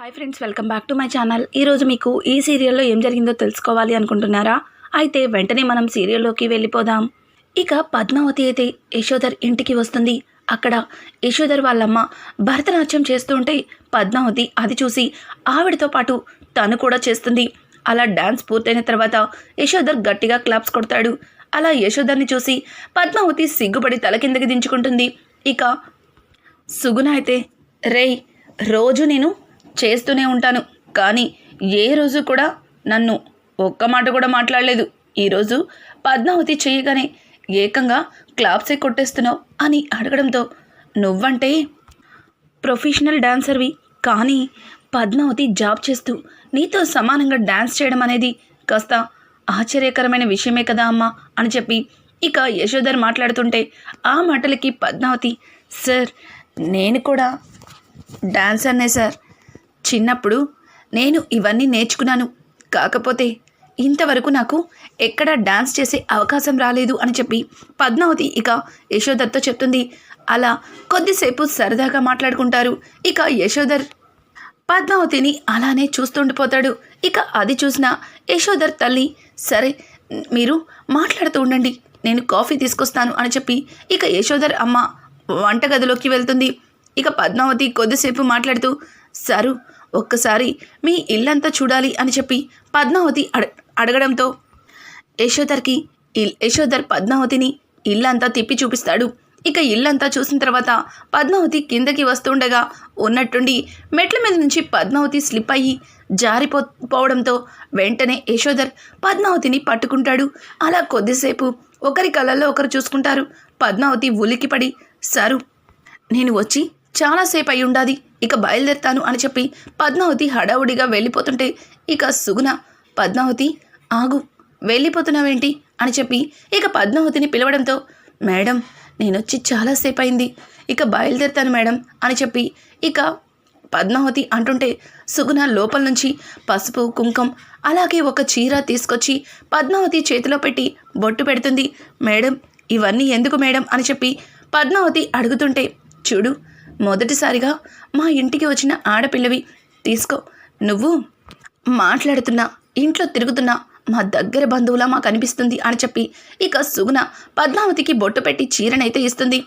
Hi friends welcome back to my channel. ఈరోజు మీకు ఈ సీరియల్లో ఏం జరిగిందో తెలుసుకోవాలి అనుకుంటున్నారా? అయితే వెంటనే మనం సీరియల్లోకి వెళ్ళిపోదాం. ఇక పద్మావతి అయితే యశోధర్ ఇంటికి వస్తుంది. అక్కడ యశోధర్ వాళ్ళమ్మ భరతనాట్యం చేస్తూ ఉంటే పద్మావతి అది చూసి ఆవిడతో పాటు తను కూడా చేస్తుంది. అలా డ్యాన్స్ పూర్తయిన తర్వాత యశోధర్ గట్టిగా క్లాప్స్ కొడతాడు. అలా యశోధర్ని చూసి పద్మావతి సిగ్గుపడి తల కిందకి దించుకుంటుంది. ఇక సుగుణ అయితే రేయ్ రోజు నేను చేస్తూనే ఉంటాను. కానీ ఏ రోజు కూడా నన్ను ఒక్క మాట కూడా మాట్లాడలేదు. ఈరోజు పద్మావతి చేయగానే ఏకంగా క్లాప్సే కొట్టేస్తున్నావు అని అడగడంతో నువ్వంటే ప్రొఫెషనల్ డాన్సర్వి కానీ పద్మావతి జాబ్ చేస్తూ నీతో సమానంగా డ్యాన్స్ చేయడం అనేది కాస్త ఆశ్చర్యకరమైన విషయమే కదా అమ్మా అని చెప్పి ఇక యశోధర్ మాట్లాడుతుంటే ఆ మాటలకి పద్మావతి సార్ నేను కూడా డాన్సర్నే సార్. చిన్నప్పుడు నేను ఇవన్నీ నేర్చుకున్నాను. కాకపోతే ఇంతవరకు నాకు ఎక్కడా డాన్స్ చేసే అవకాశం రాలేదు అని చెప్పి పద్మావతి ఇక యశోధర్తో చెప్తుంది. అలా కొద్దిసేపు సరదాగా మాట్లాడుకుంటారు. ఇక యశోధర్ పద్మావతిని అలానే చూస్తుండిపోతాడు. ఇక అది చూసిన యశోధర్ తల్లి సరే మీరు మాట్లాడుతూ ఉండండి. నేను కాఫీ తీసుకొస్తాను అని చెప్పి ఇక యశోధర్ అమ్మ వంటగదిలోకి వెళ్తుంది. ఇక పద్మావతి కొద్దిసేపు మాట్లాడుతూ సరు ఒక్కసారి మీ ఇల్లంతా చూడాలి అని చెప్పి పద్మావతి అడ అడగడంతో యశోధర్కి ఇల్ యశోధర్ పద్మావతిని ఇల్లంతా తిప్పి చూపిస్తాడు. ఇక ఇల్లంతా చూసిన తర్వాత పద్మావతి కిందకి వస్తుండగా ఉన్నట్టుండి మెట్ల మీద నుంచి పద్మావతి స్లిప్ అయ్యి జారిపో పోవడంతో వెంటనే యశోధర్ పద్మావతిని పట్టుకుంటాడు. అలా కొద్దిసేపు ఒకరి కళ్ళల్లో ఒకరు చూసుకుంటారు. పద్మావతి ఉలికిపడి సారు నేను వచ్చి చాలాసేపు అయి ఉండాది ఇక బయలుదేరుతాను అని చెప్పి పద్మావతి హడావుడిగా వెళ్ళిపోతుంటే ఇక సుగుణ పద్మావతి ఆగు వెళ్ళిపోతున్నావేంటి? అని చెప్పి ఇక పద్మావతిని పిలవడంతో మేడం నేనొచ్చి చాలాసేపు అయింది ఇక బయలుదేరుతాను మేడం అని చెప్పి ఇక పద్మావతి అంటుంటే సుగుణ లోపల నుంచి పసుపు కుంకం అలాగే ఒక చీర తీసుకొచ్చి పద్మావతి చేతిలో పెట్టి బొట్టు పెడుతుంది. మేడం ఇవన్నీ ఎందుకు మేడం? అని చెప్పి పద్మావతి అడుగుతుంటే చూడు మొదటిసారిగా మా ఇంటికి వచ్చిన ఆడపిల్లవి తీసుకో నువ్వు మాట్లాడుతున్నా ఇంట్లో తిరుగుతున్నా మా దగ్గర బంధువులా మాకు అనిపిస్తుంది అని చెప్పి ఇక సుగుణ పద్మావతికి బొట్టు పెట్టి చీరనైతే ఇస్తుంది.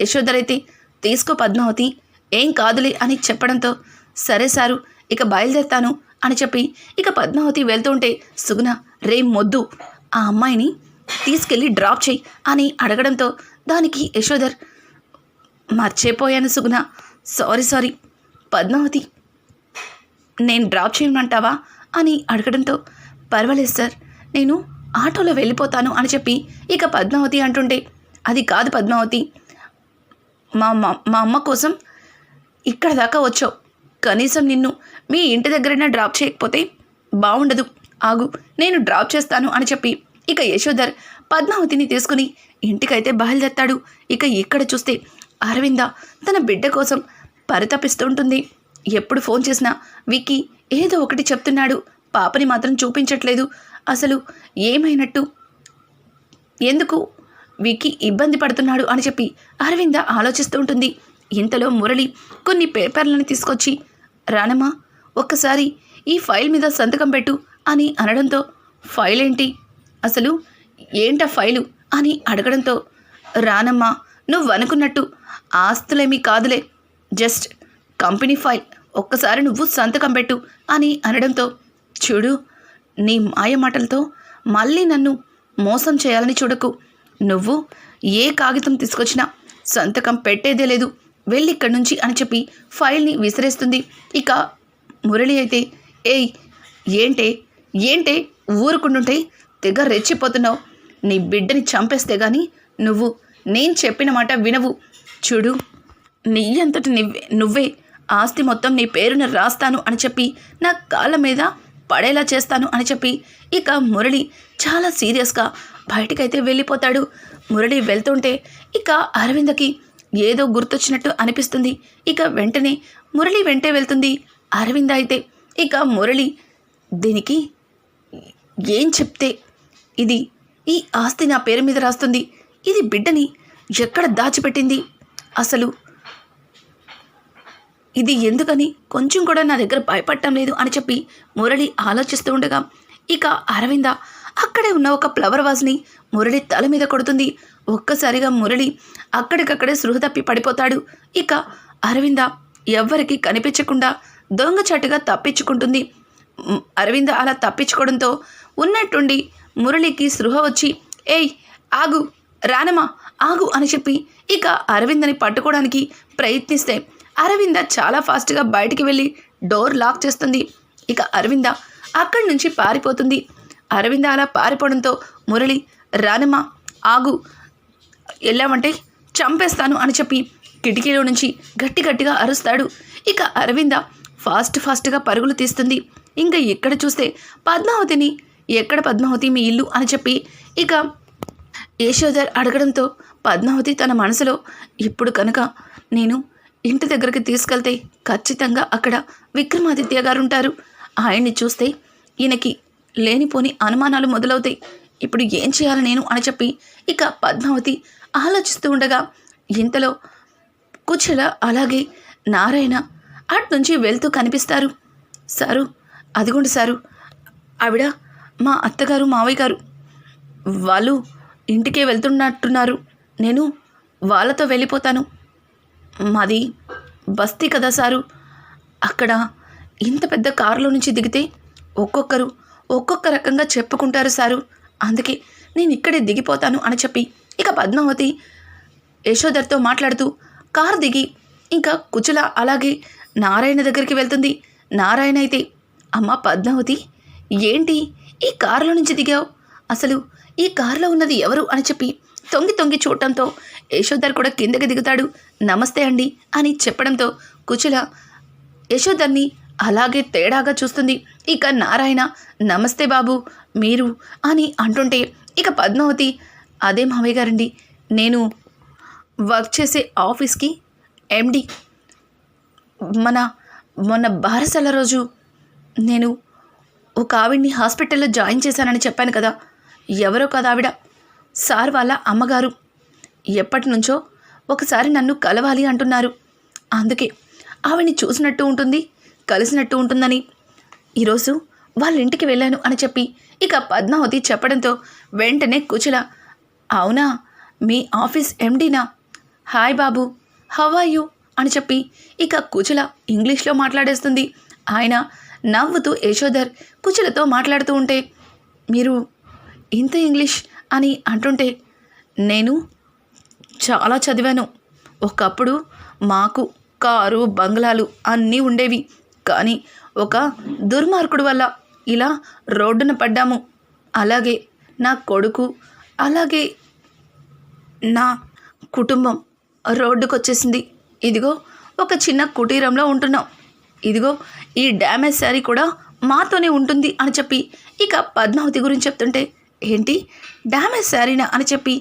యశోధరైతే తీసుకో పద్మావతి ఏం కాదులే అని చెప్పడంతో సరే సారు ఇక బయలుదేరుతాను అని చెప్పి ఇక పద్మావతి వెళ్తుంటే సుగుణ రే మొద్దు ఆ అమ్మాయిని తీసుకెళ్ళి డ్రాప్ చేయి అని అడగడంతో దానికి యశోధర్ మర్చిపోయాను సుగుణ. Sorry sorry. పద్మావతి నేను డ్రాప్ చేయమంటావా అని అడగడంతో పర్వాలేదు సార్ నేను ఆటోలో వెళ్ళిపోతాను అని చెప్పి ఇక పద్మావతి అంటుంటే అది కాదు పద్మావతి. మా మా- మా అమ్మ కోసం ఇక్కడ దాకా వచ్చావు. కనీసం నిన్ను మీ ఇంటి దగ్గరైనా డ్రాప్ చేయకపోతే బాగుండదు ఆగు నేను డ్రాప్ చేస్తాను అని చెప్పి ఇక యశోధర్ పద్మావతిని తీసుకుని ఇంటికైతే బయలుదేరతాడు. ఇక ఇక్కడ చూస్తే అరవింద తన బిడ్డ కోసం పరితపిస్తుంటుంది ఎప్పుడు ఫోన్ చేసినా విక్కీ ఏదో ఒకటి చెప్తున్నాడు. పాపని మాత్రం చూపించట్లేదు. అసలు ఏమైనట్టు? ఎందుకు? విక్కీ ఇబ్బంది పడుతున్నాడు అని చెప్పి అరవింద ఆలోచిస్తూ ఉంటుంది. ఇంతలో మురళి కొన్ని పేపర్లను తీసుకొచ్చి రానమ్మా ఒక్కసారి ఈ ఫైల్ మీద సంతకం పెట్టు అని అనడంతో ఫైల్ ఏంటి అసలు ఏంటా ఫైలు? అని అడగడంతో రానమ్మా నువ్వు అనుకున్నట్టు ఆస్తులేమీ కాదులే. Just company file. ఒక్కసారి నువ్వు సంతకం పెట్టు అని అనడంతో చూడు నీ మాయ మాటలతో మళ్ళీ నన్ను మోసం చేయాలని చూడకు. నువ్వు ఏ కాగితం తీసుకొచ్చినా సంతకం పెట్టేదే లేదు. వెళ్ళి ఇక్కడి నుంచి అని చెప్పి ఫైల్ని విసిరేస్తుంది. ఇక మురళి అయితే ఏయ్ ఏంటే ఏంటే ఊరుకుంటుంటే తెగ రెచ్చిపోతున్నావు. నీ బిడ్డని చంపేస్తే గాని నువ్వు నేను చెప్పిన మాట వినవు. చూడు నీ అంతటి నువ్వే నువ్వే ఆస్తి మొత్తం నీ పేరున రాస్తాను అని చెప్పి నా కాళ్ళ మీద పడేలా చేస్తాను అని చెప్పి ఇక మురళి చాలా సీరియస్గా బయటకైతే వెళ్ళిపోతాడు. మురళి వెళ్తుంటే ఇక అరవిందకి ఏదో గుర్తొచ్చినట్టు అనిపిస్తుంది. ఇక వెంటనే మురళి వెంటే వెళ్తుంది. అరవింద అయితే ఇక మురళి దీనికి ఏం చెప్తే ఇది ఈ ఆస్తి నా పేరు మీద రాస్తుంది. ఇది బిడ్డని ఎక్కడ దాచిపెట్టింది? అసలు ఇది ఎందుకని కొంచెం కూడా నా దగ్గర భయపడటం లేదు అని చెప్పి మురళి ఆలోచిస్తూ ఉండగా ఇక అరవింద అక్కడే ఉన్న ఒక ఫ్లవర్ వాజ్ని మురళి తల మీద కొడుతుంది. ఒక్కసారిగా మురళి అక్కడికక్కడే సృహ తప్పి పడిపోతాడు. ఇక అరవింద ఎవ్వరికి కనిపించకుండా దొంగచాటుగా తప్పించుకుంటుంది. అరవింద అలా తప్పించుకోవడంతో ఉన్నట్టుండి మురళికి సృహ వచ్చి ఏయ్ ఆగు రానమ్మా ఆగు అని చెప్పి ఇక అరవిందని పట్టుకోవడానికి ప్రయత్నిస్తే అరవింద చాలా ఫాస్ట్గా బయటికి వెళ్ళి డోర్ లాక్ చేస్తుంది. ఇక అరవింద అక్కడి నుంచి పారిపోతుంది. అరవింద అలా పారిపోవడంతో మురళి రానమ్మా ఆగు. వెళ్ళామంటే చంపేస్తాను అని చెప్పి కిటికీలో నుంచి గట్టి గట్టిగా అరుస్తాడు. ఇక అరవింద ఫాస్ట్ ఫాస్ట్గా పరుగులు తీస్తుంది. ఇంకా ఎక్కడ చూస్తే పద్మావతిని ఎక్కడ పద్మావతి మీ ఇల్లు అని చెప్పి ఇక యశోధర్ అడగడంతో పద్మావతి తన మనసులో ఇప్పుడు కనుక నేను ఇంటి దగ్గరికి తీసుకెళ్తే ఖచ్చితంగా అక్కడ విక్రమాదిత్య గారు ఉంటారు ఆయన్ని చూస్తే ఈయనకి లేనిపోని అనుమానాలు మొదలవుతాయి. ఇప్పుడు ఏం చేయాలి నేను? అని చెప్పి ఇక పద్మావతి ఆలోచిస్తూ ఉండగా ఇంతలో కుచెల అలాగే నారాయణ అటు నుంచి వెళ్తూ కనిపిస్తారు. సారు అదిగోండి సారు. ఆవిడ మా అత్తగారు మావయ్య గారు. వాళ్ళు ఇంటికే వెళ్తున్నట్టున్నారు. నేను వాళ్ళతో వెళ్ళిపోతాను. మాది బస్తీ కదా సారు. అక్కడ ఇంత పెద్ద కారులో నుంచి దిగితే ఒక్కొక్కరు ఒక్కొక్క రకంగా చెప్పుకుంటారు సారు. అందుకే నేను ఇక్కడే దిగిపోతాను అని చెప్పి ఇక పద్మావతి యశోధర్తో మాట్లాడుతూ కారు దిగి ఇంకా కుచుల అలాగే నారాయణ దగ్గరికి వెళ్తుంది. నారాయణ అయితే అమ్మ పద్మావతి ఏంటి ఈ కారులో నుంచి దిగావు? అసలు ఈ కారులో ఉన్నది ఎవరు అని చెప్పి తొంగి తొంగి చూడటంతో యశోధర్ కూడా కిందకి దిగుతాడు. నమస్తే అండి అని చెప్పడంతో కుచుల యశోధర్ని అలాగే తేడాగా చూస్తుంది. ఇక నారాయణ నమస్తే బాబు మీరు అని అంటుంటే ఇక పద్మావతి అదే మావయ్య గారండి నేను వర్క్ చేసే ఆఫీస్కి ఎండి మన మొన్న బారసల రోజు నేను ఒక ఆవిడ్ని హాస్పిటల్లో జాయిన్ చేశానని చెప్పాను కదా. ఎవరో కదావిడ సార్ వాళ్ళ అమ్మగారు. ఎప్పటి నుంచో ఒకసారి నన్ను కలవాలి అంటున్నారు. అందుకే ఆవిడ్ని చూసినట్టు ఉంటుంది కలిసినట్టు ఉంటుందని. ఈరోజు వాళ్ళ ఇంటికి వెళ్ళాను అని చెప్పి ఇక పద్మావతి చెప్పడంతో వెంటనే కుచల అవునా మీ ఆఫీస్ ఎండీనా? హాయ్ బాబు హవ్ ఆర్ యూ? అని చెప్పి ఇక కుచల ఇంగ్లీష్లో మాట్లాడేస్తుంది. ఆయన నవ్వుతూ యశోధర్ కుచలతో మాట్లాడుతూ ఉంటే మీరు ఇంత ఇంగ్లీష్ అని అంటుంటే నేను చాలా చదివాను. ఒకప్పుడు మాకు కారు బంగ్లాలు అన్నీ ఉండేవి. కానీ ఒక దుర్మార్గుడు వల్ల ఇలా రోడ్డున పడ్డాము. అలాగే నా కొడుకు అలాగే నా కుటుంబం రోడ్డుకు వచ్చేసింది ఇదిగో ఒక చిన్న కుటీరంలో ఉంటున్నాం. ఇదిగో ఈ డ్యామేజ్ శారీ కూడా మాతోనే ఉంటుంది అని చెప్పి ఇక పద్మావతి గురించి చెప్తుంటే ఏంటి? డ్యామేజ్ శారీనా అని చెప్పి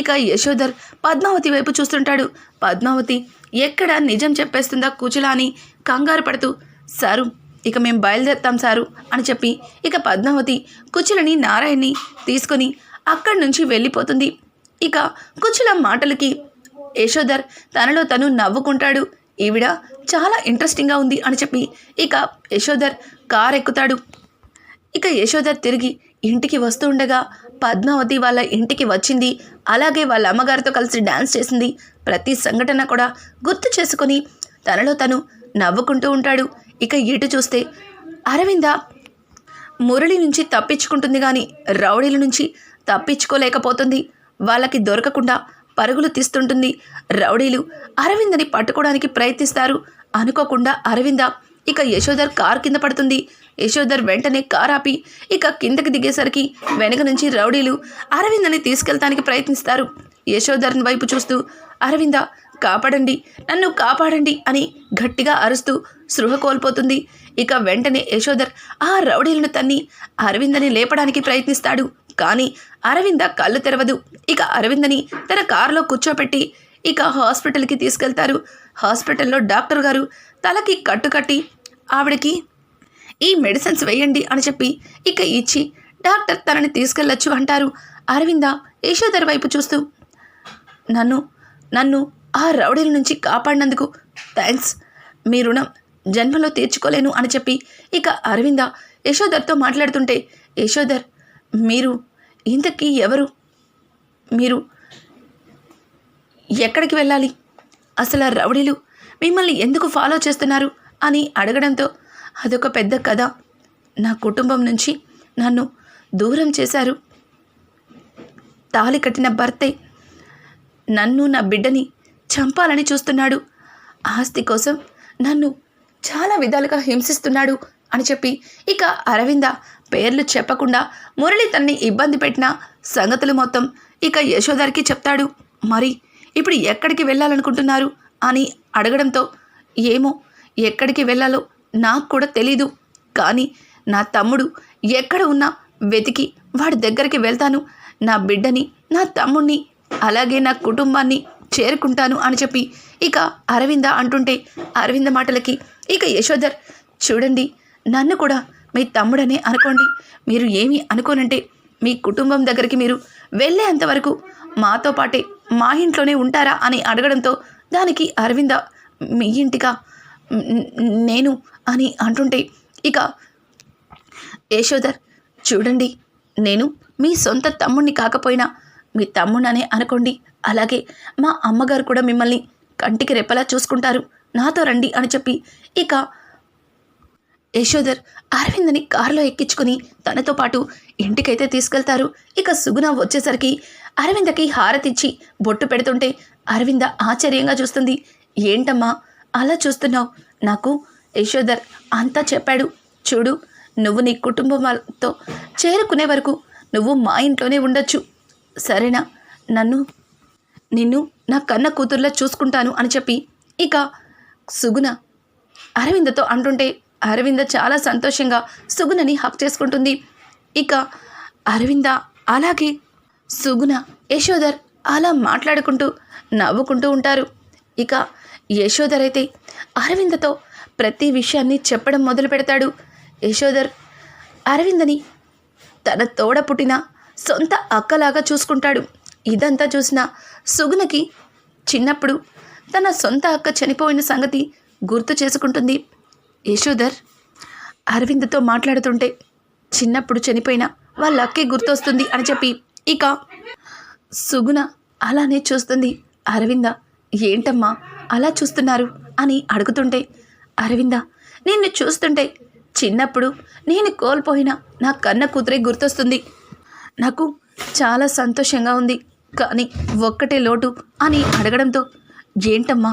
ఇక యశోధర్ పద్మావతి వైపు చూస్తుంటాడు. పద్మావతి ఎక్కడ నిజం చెప్పేస్తుందా కూచులా అని కంగారు పడుతూ సారు ఇక మేము బయలుదేరుతాం సారు అని చెప్పి ఇక పద్మావతి కుచులని నారాయణ్ని తీసుకొని అక్కడి నుంచి వెళ్ళిపోతుంది. ఇక కుచుల మాటలకి యశోధర్ తనలో తను నవ్వుకుంటాడు. ఈవిడ చాలా ఇంట్రెస్టింగ్గా ఉంది అని చెప్పి ఇక యశోధర్ కార్ ఎక్కుతాడు ఇక యశోధర్ తిరిగి ఇంటికి వస్తుండగా పద్మావతి వాళ్ళ ఇంటికి వచ్చింది. అలాగే వాళ్ళ అమ్మగారితో కలిసి డ్యాన్స్ చేసింది. ప్రతి సంఘటన కూడా గుర్తు చేసుకొని తనలో తను నవ్వుకుంటూ ఉంటాడు. ఇక ఇటు చూస్తే అరవింద మురళి నుంచి తప్పించుకుంటుంది కానీ రౌడీల నుంచి తప్పించుకోలేకపోతుంది. వాళ్ళకి దొరకకుండా పరుగులు తీస్తుంటుంది. రౌడీలు అరవిందని పట్టుకోవడానికి ప్రయత్నిస్తారు. అనుకోకుండా అరవింద ఇక యశోధర్ కార్ కింద పడుతుంది. యశోధర్ వెంటనే కార్ ఆపి ఇక కిందకి దిగేసరికి వెనక నుంచి రౌడీలు అరవిందని తీసుకెళ్తానికి ప్రయత్నిస్తారు. యశోధర్ వైపు చూస్తూ అరవింద కాపాడండి నన్ను కాపాడండి అని గట్టిగా అరుస్తూ సృహ కోల్పోతుంది. ఇక వెంటనే యశోధర్ ఆ రౌడీలను తన్ని అరవిందని లేపడానికి ప్రయత్నిస్తాడు. కానీ అరవింద కళ్ళు తెరవదు. ఇక అరవిందని తన కారులో కూర్చోపెట్టి ఇక హాస్పిటల్కి తీసుకెళ్తారు. హాస్పిటల్లో డాక్టర్ గారు తలకి కట్టుకట్టి ఆవిడకి ఈ మెడిసిన్స్ వేయండి అని చెప్పి ఇక ఇచ్చి డాక్టర్ తనని తీసుకెళ్ళొచ్చు అంటారు. అరవింద యశోధర్ వైపు చూస్తూ నన్ను నన్ను ఆ రౌడీల నుంచి కాపాడినందుకు థ్యాంక్స్. మీ రుణం జన్మలో తీర్చుకోలేను అని చెప్పి ఇక అరవింద యశోధర్తో మాట్లాడుతుంటే యశోధర్ మీరు ఇంతకీ ఎవరు? మీరు ఎక్కడికి వెళ్ళాలి? అసలు ఆ రౌడీలు మిమ్మల్ని ఎందుకు ఫాలో చేస్తున్నారు? అని అడగడంతో అదొక పెద్ద కథ. నా కుటుంబం నుంచి నన్ను దూరం చేశారు. తాళి కట్టిన భర్తే నన్ను నా బిడ్డని చంపాలని చూస్తున్నాడు. ఆస్తి కోసం నన్ను చాలా విధాలుగా హింసిస్తున్నాడు అని చెప్పి ఇక అరవింద పేర్లు చెప్పకుండా మురళి తనని ఇబ్బంది పెట్టిన సంగతులు మొత్తం ఇక యశోదరికి చెప్తాడు. మరి ఇప్పుడు ఎక్కడికి వెళ్ళాలనుకుంటున్నారు అని అడగడంతో ఏమో ఎక్కడికి వెళ్ళాలో నాకు కూడా తెలీదు. కానీ నా తమ్ముడు ఎక్కడ ఉన్నా వెతికి వాడి దగ్గరికి వెళ్తాను. నా బిడ్డని నా తమ్ముణ్ణి అలాగే నా కుటుంబాన్ని చేరుకుంటాను అని చెప్పి ఇక అరవింద అంటుంటే అరవింద మాటలకి ఇక యశోధర్ చూడండి నన్ను కూడా మీ తమ్ముడనే అనుకోండి. మీరు ఏమి అనుకోనంటే మీ కుటుంబం దగ్గరికి మీరు వెళ్ళేంత వరకు మాతో పాటే మా ఇంట్లోనే ఉంటారా? అని అడగడంతో దానికి అరవింద మీ ఇంటికా నేను అని అంటుంటే ఇక యశోధర్ చూడండి నేను మీ సొంత తమ్ముణ్ణి కాకపోయినా మీ తమ్ముడనే అనుకోండి. అలాగే మా అమ్మగారు కూడా మిమ్మల్ని కంటికి రెప్పలా చూసుకుంటారు. నాతో రండి అని చెప్పి ఇక యశోధర్ అరవిందని కారులో ఎక్కించుకుని తనతో పాటు ఇంటికైతే తీసుకెళ్తారు. ఇక సుగుణ వచ్చేసరికి అరవిందకి హారతిచ్చి బొట్టు పెడుతుంటే అరవింద ఆశ్చర్యంగా చూస్తుంది. ఏంటమ్మా అలా చూస్తున్నావు. నాకు యశోధర్ అంతా చెప్పాడు. చూడు నువ్వు నీ కుటుంబం వాళ్ళతో చేరుకునే వరకు నువ్వు మా ఇంట్లోనే ఉండొచ్చు. సరేనా? నన్ను నిన్ను నా కన్న కూతుర్లా చూసుకుంటాను అని చెప్పి. ఇక సుగుణ అరవిందతో అంటుంటే అరవింద చాలా సంతోషంగా సుగుణని హక్ చేసుకుంటుంది. ఇక అరవింద అలాగే సుగుణ యశోధర్ అలా మాట్లాడుకుంటూ నవ్వుకుంటూ ఉంటారు. ఇక యశోధర్ అయితే అరవిందతో ప్రతి విషయాన్ని చెప్పడం మొదలు పెడతాడు. యశోధర్ అరవిందని తన తోడ పుట్టిన సొంత అక్కలాగా చూసుకుంటాడు. ఇదంతా చూసిన సుగుణకి చిన్నప్పుడు తన సొంత అక్క చనిపోయిన సంగతి గుర్తు చేసుకుంటుంది. యశోధర్ అరవింద్తో మాట్లాడుతుంటే చిన్నప్పుడు చనిపోయిన వాళ్ళ అక్కే గుర్తొస్తుంది అని చెప్పి ఇక సుగుణ అలానే చూస్తుంది. అరవింద ఏంటమ్మా అలా చూస్తున్నారు అని అడుగుతుంటే అరవింద నిన్ను చూస్తుంటే చిన్నప్పుడు నేను కోల్పోయిన నా కన్న కూతురే గుర్తొస్తుంది. నాకు చాలా సంతోషంగా ఉంది కానీ ఒక్కటే లోటు అని అడగడంతో ఏంటమ్మా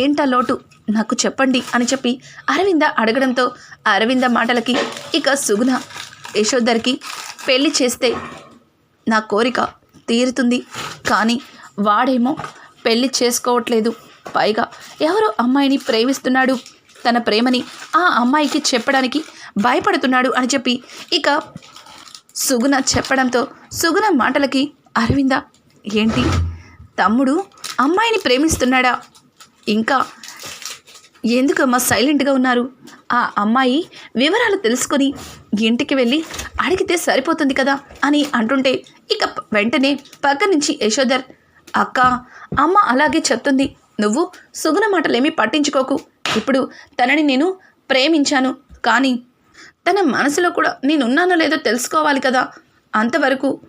ఏంటా లోటు? నాకు చెప్పండి అని చెప్పి అరవింద అడగడంతో అరవింద మాటలకి ఇక సుగుణ యశోధర్కి పెళ్ళి చేస్తే నా కోరిక తీరుతుంది. కానీ వాడేమో పెళ్ళి చేసుకోవట్లేదు. పైగా ఎవరో అమ్మాయిని ప్రేమిస్తున్నాడు. తన ప్రేమని ఆ అమ్మాయికి చెప్పడానికి భయపడుతున్నాడు అని చెప్పి ఇక సుగుణ చెప్పడంతో సుగుణ మాటలకి అరవింద ఏంటి? తమ్ముడు అమ్మాయిని ప్రేమిస్తున్నాడా? ఇంకా ఎందుకమ్మా సైలెంట్గా ఉన్నారు? ఆ అమ్మాయి వివరాలు తెలుసుకొని ఇంటికి వెళ్ళి అడిగితే సరిపోతుంది కదా? అని అంటుంటే ఇక వెంటనే పక్క నుంచి యశోధర్ అక్క అమ్మ అలాగే చెప్తుంది. నువ్వు సుగుణ మాటలేమీ పట్టించుకోకు. ఇప్పుడు తనని నేను ప్రేమించాను. కానీ తన మనసులో కూడా నేనున్నానో లేదో తెలుసుకోవాలి కదా. అంతవరకు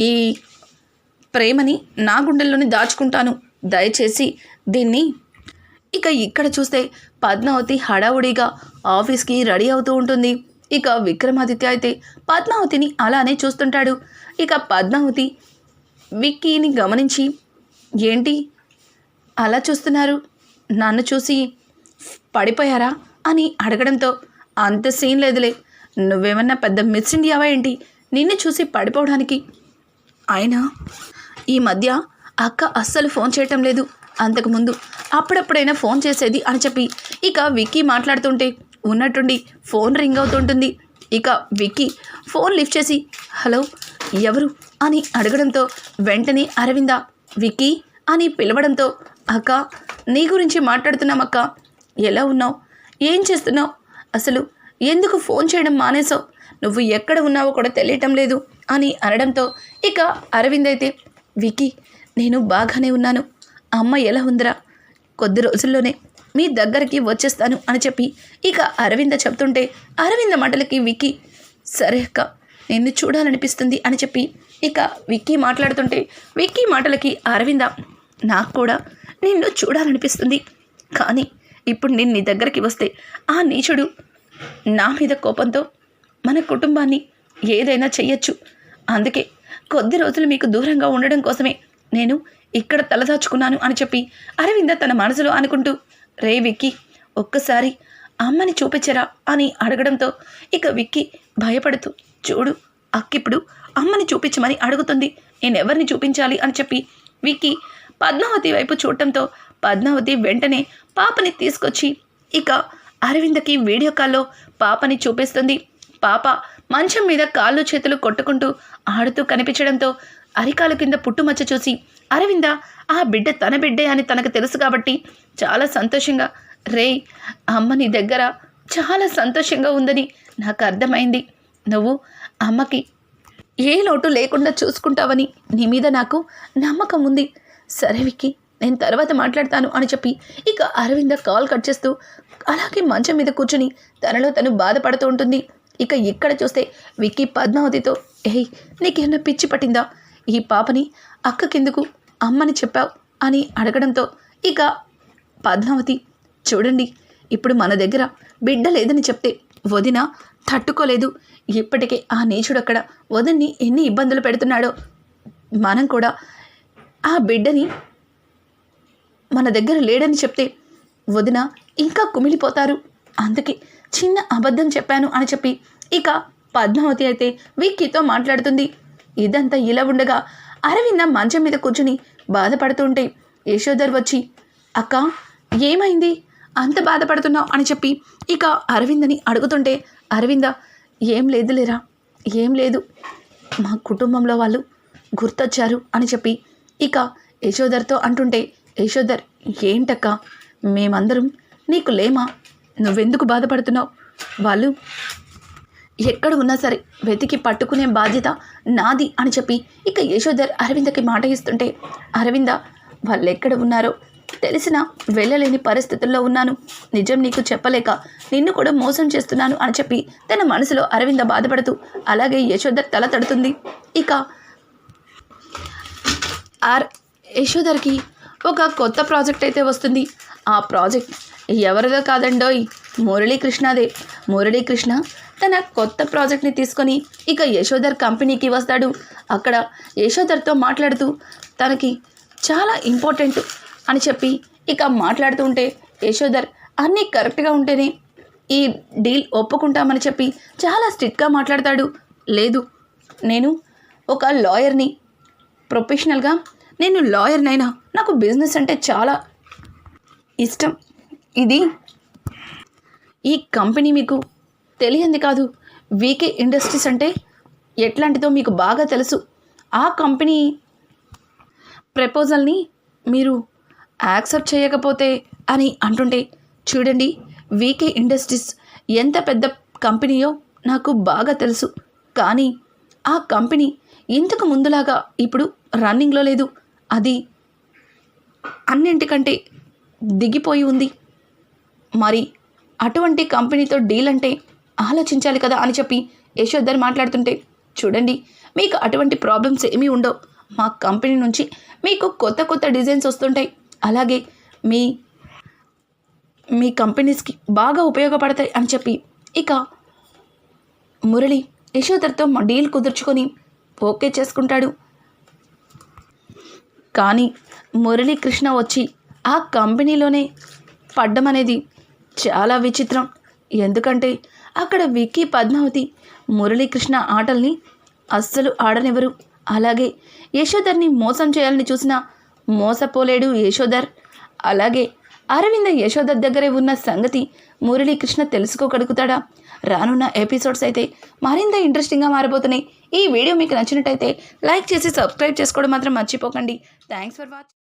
ఈ ప్రేమని నా గుండెల్లోనే దాచుకుంటాను. దయచేసి దీన్ని ఇక ఇక్కడ చూస్తే పద్మావతి హడావుడిగా ఆఫీస్కి రెడీ అవుతూ ఉంటుంది. ఇక విక్రమాదిత్య అయితే పద్మావతిని అలానే చూస్తుంటాడు. ఇక పద్మావతి విక్కీని గమనించి ఏంటి? అలా చూస్తున్నారు. నన్ను చూసి పడిపోయారా? అని అడగడంతో అంత సీన్ లేదులే. నువ్వేమన్నా పెద్ద మిస్ ఇండియావా ఏంటి? నిన్ను చూసి పడిపోవడానికి. అయినా ఈ మధ్య అక్క అస్సలు ఫోన్ చేయటం లేదు. అంతకుముందు అప్పుడప్పుడైనా ఫోన్ చేసేది అని చెప్పి ఇక విక్కీ మాట్లాడుతుంటే ఉన్నట్టుండి ఫోన్ రింగ్ అవుతుంటుంది. ఇక విక్కీ ఫోన్ లిఫ్ట్ చేసి హలో ఎవరు? అని అడగడంతో వెంటనే అరవింద విక్కీ? అని పిలవడంతో అక్క నీ గురించి మాట్లాడుతున్నాం అక్క. ఎలా ఉన్నావు? ఏం చేస్తున్నావు? అసలు ఎందుకు ఫోన్ చేయడం మానేసావు నువ్వు ఎక్కడ ఉన్నావో కూడా తెలియటం లేదు అని అనడంతో ఇక అరవింద్ అయితే వికీ నేను బాగానే ఉన్నాను. అమ్మ ఎలా ఉందిరా? కొద్ది రోజుల్లోనే మీ దగ్గరికి వచ్చేస్తాను అని చెప్పి ఇక అరవింద చెప్తుంటే అరవింద మాటలకి విక్కీ సరే అక్క నిన్ను చూడాలనిపిస్తుంది అని చెప్పి ఇక విక్కీ మాట్లాడుతుంటే విక్కీ మాటలకి అరవింద నాకు కూడా నిన్ను చూడాలనిపిస్తుంది. కానీ ఇప్పుడు నేను నీ దగ్గరికి వస్తే ఆ నీచుడు నా మీద కోపంతో మన కుటుంబాన్ని ఏదైనా చెయ్యొచ్చు. అందుకే కొద్ది రోజులు మీకు దూరంగా ఉండడం కోసమే నేను ఇక్కడ తలదాచుకున్నాను అని చెప్పి అరవింద తన మనసులో అనుకుంటూ రే విక్కీ ఒక్కసారి అమ్మని చూపించరా? అని అడగడంతో ఇక విక్కీ భయపడుతూ చూడు అక్కిప్పుడు అమ్మని చూపించమని అడుగుతుంది. నేను ఎవరిని చూపించాలి? అని చెప్పి విక్కీ పద్మావతి వైపు చూడటంతో పద్మావతి వెంటనే పాపని తీసుకొచ్చి ఇక అరవిందకి వీడియో కాల్లో పాపని చూపిస్తుంది. పాప మంచం మీద కాళ్ళు చేతులు కొట్టుకుంటూ ఆడుతూ కనిపించడంతో అరికాలు కింద పుట్టుమచ్చ చూసి అరవింద ఆ బిడ్డ తన బిడ్డే అని తనకు తెలుసు కాబట్టి చాలా సంతోషంగా రే అమ్మ నీ దగ్గర చాలా సంతోషంగా ఉందని నాకు అర్థమైంది. నువ్వు అమ్మకి ఏ లోటు లేకుండా చూసుకుంటావని నీ మీద నాకు నమ్మకం ఉంది. సరే విక్కీ నేను తర్వాత మాట్లాడతాను అని చెప్పి ఇక అరవింద కాల్ కట్ చేస్తూ అలాగే మంచం మీద కూర్చుని తనలో తను బాధపడుతూ ఉంటుంది. ఇక ఇక్కడ చూస్తే విక్కీ పద్మావతితో ఏయ్ నీకేమన్నా పిచ్చి పట్టిందా? ఈ పాపని అక్క కిందకు అమ్మని చెప్పావు? అని అడగడంతో ఇక పద్మావతి చూడండి ఇప్పుడు మన దగ్గర బిడ్డ లేదని చెప్తే వదిన తట్టుకోలేదు. ఇప్పటికే ఆ నీచుడు అక్కడ వదిన్ని ఎన్ని ఇబ్బందులు పెడుతున్నాడో మనం కూడా ఆ బిడ్డని మన దగ్గర లేడని చెప్తే వదిన ఇంకా కుమిలిపోతారు. అందుకే చిన్న అబద్ధం చెప్పాను అని చెప్పి ఇక పద్మావతి అయితే విక్కీతో మాట్లాడుతుంది. ఇదంతా ఇలా ఉండగా అరవింద మంచం మీద కూర్చుని బాధపడుతుంటే యశోధర్ వచ్చి అక్క ఏమైంది? అంత బాధపడుతున్నావు? అని చెప్పి ఇక అరవిందని అడుగుతుంటే అరవింద ఏం లేదులేరా ఏం లేదు. మా కుటుంబంలో వాళ్ళు గుర్తొచ్చారు అని చెప్పి ఇక యశోధర్తో అంటుంటే యశోధర్ ఏంటక్క? మేమందరం నీకు లేమా? నువ్వెందుకు బాధపడుతున్నావు? వాళ్ళు ఎక్కడ ఉన్నా సరే వెతికి పట్టుకునే బాధ్యత నాది అని చెప్పి ఇక యశోధర్ అరవిందకి మాట ఇస్తుంటే అరవింద వాళ్ళు ఎక్కడ ఉన్నారో తెలిసిన వెళ్ళలేని పరిస్థితుల్లో ఉన్నాను. నిజం నీకు చెప్పలేక నిన్ను కూడా మోసం చేస్తున్నాను అని చెప్పి తన మనసులో అరవింద బాధపడుతూ అలాగే యశోధర్ తల తడుతుంది. ఇక ఆర్ యశోధర్కి ఒక కొత్త ప్రాజెక్ట్ అయితే వస్తుంది. ఆ ప్రాజెక్ట్ ఎవరిదో కాదండోయ్. మురళీకృష్ణదే. మురళీకృష్ణ తన కొత్త ప్రాజెక్ట్ని తీసుకొని ఇక యశోధర్ కంపెనీకి వస్తాడు. అక్కడ యశోధర్తో మాట్లాడుతూ తనకి చాలా ఇంపార్టెంట్ అని చెప్పి ఇక మాట్లాడుతూ ఉంటే యశోధర్ అన్నీ కరెక్ట్గా ఉంటేనే ఈ డీల్ ఒప్పుకుంటామని చెప్పి చాలా స్ట్రిక్ట్గా మాట్లాడతాడు. లేదు నేను ఒక లాయర్ని ప్రొఫెషనల్గా నేను లాయర్నైనా నాకు బిజినెస్ అంటే చాలా ఇష్టం. ఇది ఈ కంపెనీ మీకు తెలియంది కాదు. వీకే ఇండస్ట్రీస్ అంటే ఎట్లాంటిదో మీకు బాగా తెలుసు. ఆ కంపెనీ ప్రపోజల్ని మీరు యాక్సెప్ట్ చేయకపోతే అని అంటుంటే చూడండి వీకే ఇండస్ట్రీస్ ఎంత పెద్ద కంపెనీయో నాకు బాగా తెలుసు. కానీ ఆ కంపెనీ ఇంతకు ముందులాగా ఇప్పుడు రన్నింగ్లో లేదు. అది అన్నింటికంటే దిగిపోయి ఉంది. మరి అటువంటి కంపెనీతో డీల్ అంటే ఆలోచించాలి కదా అని చెప్పి యశోధర్ మాట్లాడుతుంటే చూడండి మీకు అటువంటి ప్రాబ్లమ్స్ ఏమీ ఉండవు. మా కంపెనీ నుంచి మీకు కొత్త కొత్త డిజైన్స్ వస్తుంటాయి. అలాగే మీ మీ కంపెనీస్కి బాగా ఉపయోగపడతాయి అని చెప్పి ఇక మురళి యశోధర్తో మా డీల్ కుదుర్చుకొని ఓకే చేసుకుంటాడు. కానీ మురళీకృష్ణ వచ్చి ఆ కంపెనీలోనే పడ్డం అనేది చాలా విచిత్రం. ఎందుకంటే అక్కడ విక్కీ పద్మావతి మురళీకృష్ణ ఆటల్ని అస్సలు ఆడనివ్వరు. అలాగే యశోధర్ని మోసం చేయాలని చూసిన మోసపోలేడు యశోధర్. అలాగే అరవింద యశోధర్ దగ్గరే ఉన్న సంగతి మురళీకృష్ణ తెలుసుకోగలుగుతాడా? రానున్న ఎపిసోడ్స్ అయితే మరింత ఇంట్రెస్టింగ్గా మారిపోతున్నాయి. ఈ వీడియో మీకు నచ్చినట్టయితే లైక్ చేసి సబ్స్క్రైబ్ చేసుకోవడం మాత్రం మర్చిపోకండి. Thanks for watching